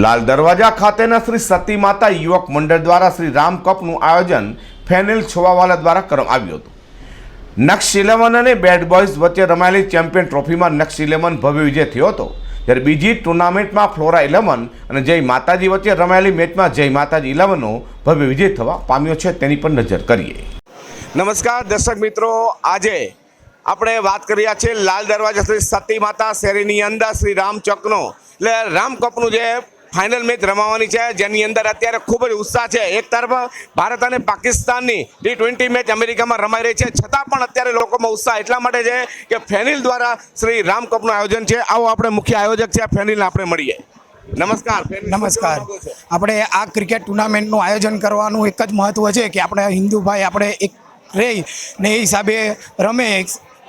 લાલ દરવાજા ખાતેના શ્રી સતી માતા યુવક મંડળ દ્વારા શ્રી રામ કપનું આયોજન ફેનિલ છોવાવાલા દ્વારા કરવામાં આવ્યું હતું. નક્ષ ઇલેવન અને બેડ બોયઝ વચ્ચે રમાયેલી ચેમ્પિયન ટ્રોફીમાં નક્ષ ઇલેવન ભવ્ય વિજય થયો હતો. જ્યારે બીજી ટુર્નામેન્ટમાં ફ્લોરા ઇલેવન અને જય માતાજી વચ્ચે રમાયેલી મેચમાં જય માતાજી ઇલેવનનો ભવ્ય વિજય થવા પામ્યો છે તેની પર નજર કરીએ. નમસ્કાર દર્શક મિત્રો, આજે આપણે વાત કરી રહ્યા છીએ લાલ દરવાજા શ્રી સતી માતા શેરીની અંદર શ્રી રામ ચોકનો. એટલે રામ કપનું જે ફાઇનલ મેચ રમાવાની છે. જેની અંદર અત્યારે ખૂબ જ ઉત્સાહ છે. એક તરફ ભારત અને પાકિસ્તાનની ટી ટ્વેન્ટી મેચ અમેરિકામાં રમાઈ રહી છે. છતાં પણ અત્યારે લોકોમાં ઉત્સાહ એટલા માટે છે કે ફેનિલ દ્વારા શ્રી રામ કપનું આયોજન છે. આવો આપણે મુખ્ય આયોજક છે. ફેનિલને આપણે મળીએ. નમસ્કાર. નમસ્કાર? આપણે આ ક્રિકેટ ટુર્નામેન્ટનું આયોજન કરવાનું એક જ મહત્વ છે કે આપણે હિન્દુ ભાઈ આપણે એક રહી ને એ હિસાબે રમે.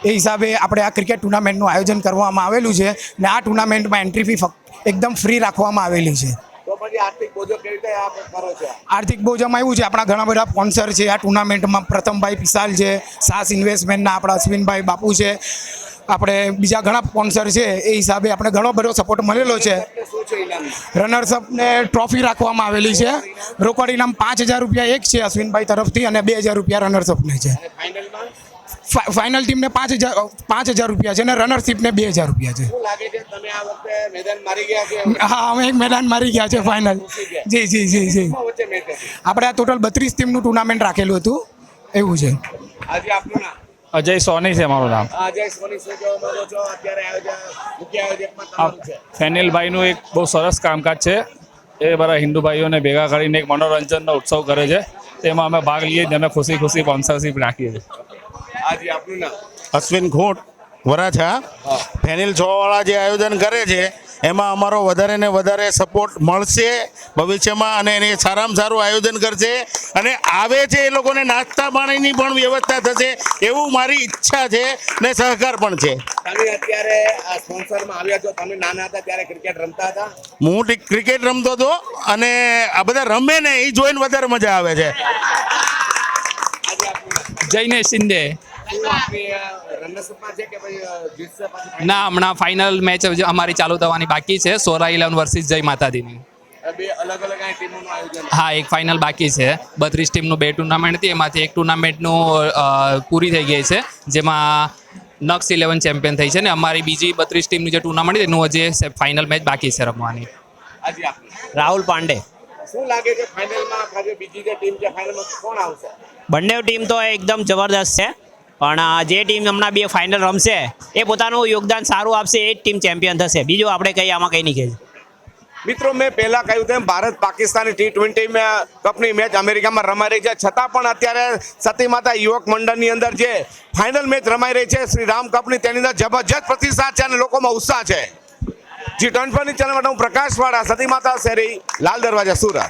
એ હિસાબે આપણે આ ક્રિકેટ ટુર્નામેન્ટનું આયોજન કરવામાં આવેલું છે ને આ ટુર્નામેન્ટમાં એન્ટ્રી ફી ફક્ત એકદમ ફ્રી રાખવામાં આવેલી છે. આર્થિક બોજામાં એવું છે આપણા ઘણા બધા સ્પોન્સર છે આ ટુર્નામેન્ટમાં. પ્રથમભાઈ પિસાલ છે સાસ ઇન્વેસ્ટમેન્ટના આપણા અશ્વિનભાઈ બાપુ છે. આપણે બીજા ઘણા સ્પોન્સર છે એ હિસાબે આપણે ઘણો બધો સપોર્ટ મળેલો છે. રનર્સઅપને ટ્રોફી રાખવામાં આવેલી છે. રોકડ ઇનામ પાંચ હજાર રૂપિયા એક છે અશ્વિનભાઈ તરફથી અને બે હજાર રૂપિયા રનર્સઅપને છે. ફાઇનલ ટીમને પાંચ હજાર પાંચ હજાર રૂપિયા છે અને રનરશીપને બે હજાર રૂપિયા છે. શું લાગે છે તમે આ વખતે મેદાન મારી ગયા છે? હા અમે એક મેદાન મારી ગયા છે ફાઇનલ જી જી જી જી. આપણે આ ટોટલ બત્રીસ ટીમનું ટુર્નામેન્ટ રાખેલું હતું. એવું છે. આજે આપનું નામ? અજય સોની છે મારું નામ. આજે સોની શું કહેવા માંગો છો અત્યારે મુખ્ય આયોજકમાં તમારું છે. ફેનિલભાઈનું એક બહુ સરસ કામકાજ છે. એ બધા હિન્દુ ભાઈઓને ભેગા કરીને એક મનોરંજનનો ઉત્સવ કરે છે. તેમાં અમે ભાગ લઈએ અને અમે ખુશી ખુશી સ્પોન્સરશીપ રાખીએ છીએ. આજે આપનું નામ. અશ્વિન ઘોટ વરાછા. ફેનિલ છવાળા જે આયોજન કરે છે એમાં અમારો વધારે ને વધારે સપોર્ટ મળશે ભવિષ્યમાં અને એને સારામાં સારું આયોજન કરશે. અને આવે છે એ લોકોને નાસ્તા પાણીની પણ વ્યવસ્થા થશે એવું મારી ઈચ્છા છે ને સહકાર પણ છે. તમે અત્યારે આ સ્પોન્સરમાં આવ્યા છો તમે નાના હતા ત્યારે ક્રિકેટ રમતા હતા? હું ક્રિકેટ રમતો હતો અને આ બધા રમે ને એ જોઈને વધારે મજા આવે છે. જઈને શિંદે. ના હમણાં ફાઇનલ મેચ અમારી ચાલુ થવાની બાકી છે સોરા ઇલેવન વર્સિસ જય માતાજીની. આ બે અલગ અલગ આ ટીમોનું આયોજન. હા એક ફાઇનલ બાકી છે. બત્રીસ ટીમનું બે ટુર્નામેન્ટ હતી એમાંથી એક ટુર્નામેન્ટનું પૂરી થઈ ગઈ છે જેમાં નક્સ ઇલેવન ચેમ્પિયન થઈ છે ને અમારી બીજી બત્રીસ ટીમની જે ટુર્નામેન્ટ એનું હજી ફાઇનલ મેચ બાકી છે રમવાની. રાહુલ પાંડે. શું લાગે છે ફાઇનલમાં બીજી જે ટીમ છે ફાઇનલમાં કોણ આવશે? બંને ટીમ તો એકદમ જબરદસ્ત છે. પણ જે ટીમ હમણાં બે ફાઇનલ રમશે, એ પોતાનું યોગદાન સારું આપશે, એ જ ટીમ ચેમ્પિયન થશે. બીજું આપણે કંઈ આમાં કંઈ નહીં કહીએ મિત્રો, મેં પહેલા કહ્યું તેમ, ભારત પાકિસ્તાનની ટી ટ્વેન્ટી કપની મેચ અમેરિકામાં રમાઈ રહી છે. છતાં પણ અત્યારે સતી માતા યુવક મંડળની અંદર જે ફાઇનલ મેચ રમાઈ રહી છે, શ્રી રામ કપની તેની અંદર જબરજસ્ત પ્રતિસાદ છે અને લોકોમાં ઉત્સાહ છે. જી ટ્વેન્ટી ચેનલ માટે હું પ્રકાશ વાળા સતી માતા શેરી, લાલ દરવાજા, સુરત.